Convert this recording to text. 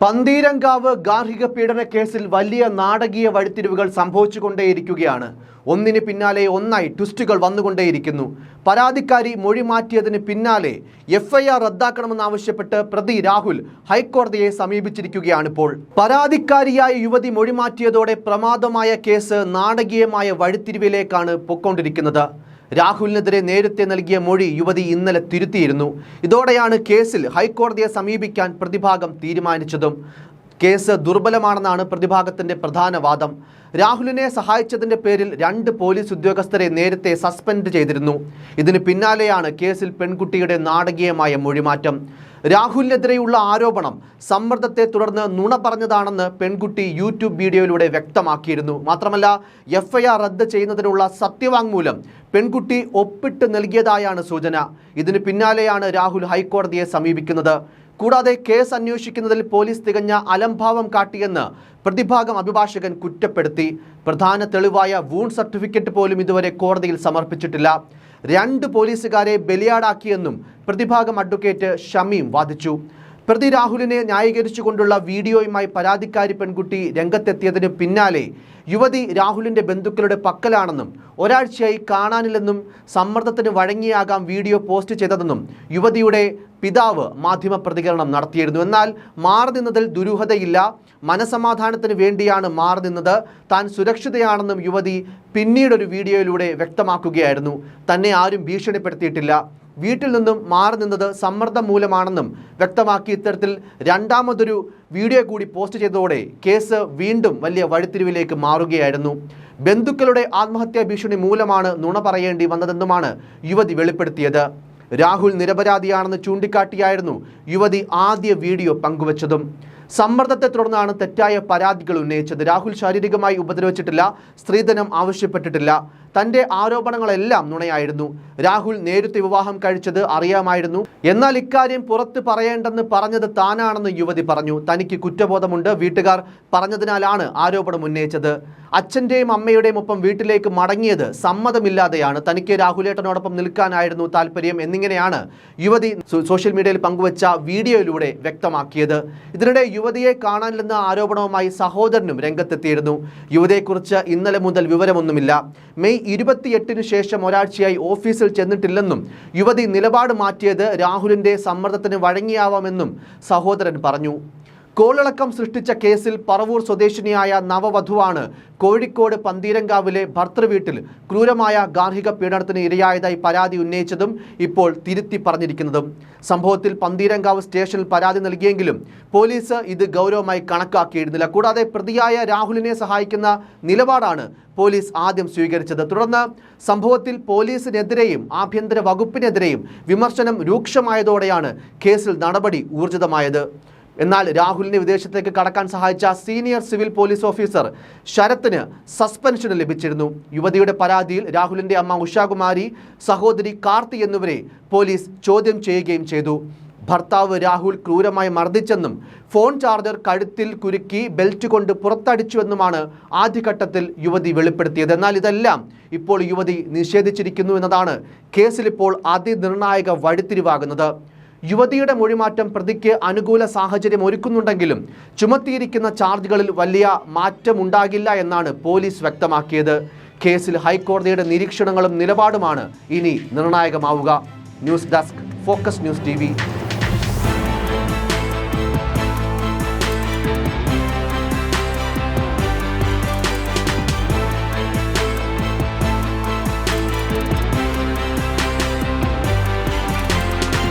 പന്തീരങ്കാവ് ഗാർഹിക പീഡന കേസിൽ വലിയ നാടകീയ വഴിത്തിരിവുകൾ സംഭവിച്ചുകൊണ്ടേയിരിക്കുകയാണ്. ഒന്നിന് പിന്നാലെ ഒന്നായി ട്വിസ്റ്റുകൾ വന്നുകൊണ്ടേയിരിക്കുന്നു. പരാതിക്കാരി മൊഴി മാറ്റിയതിന് പിന്നാലെ എഫ്ഐആർ റദ്ദാക്കണമെന്നാവശ്യപ്പെട്ട് പ്രതി രാഹുൽ ഹൈക്കോടതിയെ സമീപിച്ചിരിക്കുകയാണിപ്പോൾ പരാതിക്കാരിയായ യുവതി മൊഴി മാറ്റിയതോടെ പ്രമാദമായ കേസ് നാടകീയമായ വഴിത്തിരിവിലേക്കാണ് പൊക്കൊണ്ടിരിക്കുന്നത് രാഹുലിനെതിരെ നേരത്തെ നൽകിയ മൊഴി യുവതി ഇന്നലെ തിരുത്തിയിരുന്നു. ഇതോടെയാണ് കേസിൽ ഹൈക്കോടതിയെ സമീപിക്കാൻ പ്രതിഭാഗം തീരുമാനിച്ചതും. കേസ് ദുർബലമാണെന്നാണ് പ്രതിഭാഗത്തിന്റെ പ്രധാന വാദം. രാഹുലിനെ സഹായിച്ചതിന്റെ പേരിൽ രണ്ട് പോലീസ് ഉദ്യോഗസ്ഥരെ നേരത്തെ സസ്പെൻഡ് ചെയ്തിരുന്നു. ഇതിന് പിന്നാലെയാണ് കേസിൽ പെൺകുട്ടിയുടെ നാടകീയമായ മൊഴിമാറ്റം. രാഹുലിനെതിരെയുള്ള ആരോപണം സമ്മർദ്ദത്തെ തുടർന്ന് നുണ പറഞ്ഞതാണെന്ന് പെൺകുട്ടി യൂട്യൂബ് വീഡിയോയിലൂടെ വ്യക്തമാക്കിയിരുന്നു. മാത്രമല്ല എഫ്ഐആർ റദ്ദ് ചെയ്യുന്നതിനുള്ള സത്യവാങ്മൂലം പെൺകുട്ടി ഒപ്പിട്ട് നൽകിയതായാണ് സൂചന. ഇതിന് പിന്നാലെയാണ് രാഹുൽ ഹൈക്കോടതിയെ സമീപിക്കുന്നത്. കൂടാതെ കേസ് അന്വേഷിക്കുന്നതിൽ പോലീസ് തികഞ്ഞ അലംഭാവം കാട്ടിയെന്ന് പ്രതിഭാഗം അഭിഭാഷകൻ കുറ്റപ്പെടുത്തി. പ്രധാന തെളിവായ വൂൺ സർട്ടിഫിക്കറ്റ് പോലും ഇതുവരെ കോടതിയിൽ സമർപ്പിച്ചിട്ടില്ല. രണ്ട് പോലീസുകാരെ ബലിയാടാക്കിയെന്നും പ്രതിഭാഗം അഡ്വക്കേറ്റ് ഷമീം വാദിച്ചു. പ്രതി രാഹുലിനെ ന്യായീകരിച്ചുകൊണ്ടുള്ള വീഡിയോയുമായി പരാതിക്കാരി പെൺകുട്ടി രംഗത്തെത്തിയതിന് പിന്നാലെ യുവതി രാഹുലിന്റെ ബന്ധുക്കളുടെ പക്കലാണെന്നും ഒരാഴ്ചയായി കാണാനില്ലെന്നും സമ്മർദ്ദത്തിന് വഴങ്ങിയാകാം വീഡിയോ പോസ്റ്റ് ചെയ്തതെന്നും യുവതിയുടെ പിതാവ് മാധ്യമ പ്രതികരണം നടത്തിയിരുന്നു. എന്നാൽ മാറി നിന്നതിൽ ദുരൂഹതയില്ല. മനസമാധാനത്തിന് വേണ്ടിയാണ് മാറി നിന്നത്. താൻ സുരക്ഷിതയാണെന്നും യുവതി പിന്നീടൊരു വീഡിയോയിലൂടെ വ്യക്തമാക്കുകയായിരുന്നു. തന്നെ ആരും ഭീഷണിപ്പെടുത്തിയിട്ടില്ല. വീട്ടിൽ നിന്നും മാറി നിന്നത് സമ്മർദ്ദം മൂലമാണെന്നും വ്യക്തമാക്കി ഇത്തരത്തിൽ രണ്ടാമതൊരു വീഡിയോ കൂടി പോസ്റ്റ് ചെയ്തതോടെ കേസ് വീണ്ടും വലിയ വഴിത്തിരിവിലേക്ക് മാറുകയായിരുന്നു. ബന്ധുക്കളുടെ ആത്മഹത്യാ ഭീഷണി മൂലമാണ് നുണ പറയേണ്ടി വന്നതെന്നുമാണ് യുവതി വെളിപ്പെടുത്തിയത്. രാഹുൽ നിരപരാധിയാണെന്ന് ചൂണ്ടിക്കാട്ടിയായിരുന്നു യുവതി ആദ്യ വീഡിയോ പങ്കുവച്ചതും. സമ്മർദ്ദത്തെ തുടർന്നാണ് തെറ്റായ പരാതികൾ ഉന്നയിച്ചത്. രാഹുൽ ശാരീരികമായി ഉപദ്രവിച്ചിട്ടില്ല സ്ത്രീധനം ആവശ്യപ്പെട്ടിട്ടില്ല. തന്റെ ആരോപണങ്ങളെല്ലാം നുണയായിരുന്നു. രാഹുൽ നേരത്തെ വിവാഹം കഴിച്ചത് അറിയാമായിരുന്നു. എന്നാൽ ഇക്കാര്യം പുറത്ത് പറയേണ്ടെന്ന് പറഞ്ഞത് താനാണെന്ന് യുവതി പറഞ്ഞു. തനിക്ക് കുറ്റബോധമുണ്ട്. വീട്ടുകാർ പറഞ്ഞതിനാലാണ് ആരോപണം ഉന്നയിച്ചത്. അച്ഛന്റെയും അമ്മയുടെയും ഒപ്പം വീട്ടിലേക്ക് മടങ്ങിയത് സമ്മതമില്ലാതെയാണ്. തനിക്ക് രാഹുലേട്ടനോടൊപ്പം നിൽക്കാനായിരുന്നു താല്പര്യം എന്നിങ്ങനെയാണ് യുവതി സോഷ്യൽ മീഡിയയിൽ പങ്കുവച്ച വീഡിയോയിലൂടെ വ്യക്തമാക്കിയത്. ഇതിനിടെ യുവതിയെ കാണാനില്ലെന്ന ആരോപണവുമായി സഹോദരനും രംഗത്തെത്തിയിരുന്നു. യുവതിയെക്കുറിച്ച് ഇന്നലെ മുതൽ വിവരമൊന്നുമില്ല. മെയ് ഇരുപത്തിയെട്ടിന് ശേഷം ഒരാഴ്ചയായി ഓഫീസിൽ ചെന്നിട്ടില്ലെന്നും യുവതി നിലപാട് മാറ്റിയത് രാഹുലിന്റെ സമ്മർദ്ദത്തിന് വഴങ്ങിയാവാമെന്നും സഹോദരൻ പറഞ്ഞു. കോളിളക്കം സൃഷ്ടിച്ച കേസിൽ പറവൂർ സ്വദേശിനിയായ നവവധുവാണ് കോഴിക്കോട് പന്തീരങ്കാവിലെ ഭർത്തൃവീട്ടിൽ ക്രൂരമായ ഗാർഹിക പീഡനത്തിന് ഇരയായതായി പരാതി ഉന്നയിച്ചതും ഇപ്പോൾ തിരുത്തി പറഞ്ഞിരിക്കുന്നതും. സംഭവത്തിൽ പന്തീരങ്കാവ് സ്റ്റേഷനിൽ പരാതി നൽകിയെങ്കിലും പോലീസ് ഇത് ഗൗരവമായി കണക്കാക്കിയിരുന്നില്ല. കൂടാതെ പ്രതിയായ രാഹുലിനെ സഹായിക്കുന്ന നിലപാടാണ് പോലീസ് ആദ്യം സ്വീകരിച്ചത്. തുടർന്ന് സംഭവത്തിൽ പോലീസിനെതിരെയും ആഭ്യന്തര വകുപ്പിനെതിരെയും വിമർശനം രൂക്ഷമായതോടെയാണ് കേസിൽ നടപടി ഊർജിതമായത്. എന്നാൽ രാഹുലിനെ വിദേശത്തേക്ക് കടക്കാൻ സഹായിച്ച സീനിയർ സിവിൽ പോലീസ് ഓഫീസർ ശരത്തിന് സസ്പെൻഷൻ ലഭിച്ചിരുന്നു. യുവതിയുടെ പരാതിയിൽ രാഹുലിന്റെ അമ്മ ഉഷാകുമാരി സഹോദരി കാർത്തി എന്നിവരെ പോലീസ് ചോദ്യം ചെയ്യുകയും ചെയ്തു. ഭർത്താവ് രാഹുൽ ക്രൂരമായി മർദ്ദിച്ചെന്നും ഫോൺ ചാർജർ കഴുത്തിൽ കുരുക്കി ബെൽറ്റ് കൊണ്ട് പുറത്തടിച്ചുവെന്നുമാണ് ആദ്യഘട്ടത്തിൽ യുവതി വെളിപ്പെടുത്തിയത്. എന്നാൽ ഇതെല്ലാം ഇപ്പോൾ യുവതി നിഷേധിച്ചിരിക്കുന്നു എന്നതാണ് കേസിലിപ്പോൾ അതിനിർണായക വഴിത്തിരിവാകുന്നത്. യുവതിയുടെ മൊഴിമാറ്റം പ്രതിക്ക് അനുകൂല സാഹചര്യം ഒരുക്കുന്നുണ്ടെങ്കിലും ചുമത്തിയിരിക്കുന്ന ചാർജുകളിൽ വലിയ മാറ്റമുണ്ടാകില്ല എന്നാണ് പോലീസ് വ്യക്തമാക്കിയത്. കേസിൽ ഹൈക്കോടതിയുടെ നിരീക്ഷണങ്ങളും നിലപാടുമാണ് ഇനി നിർണായകമാവുക. News desk focus news T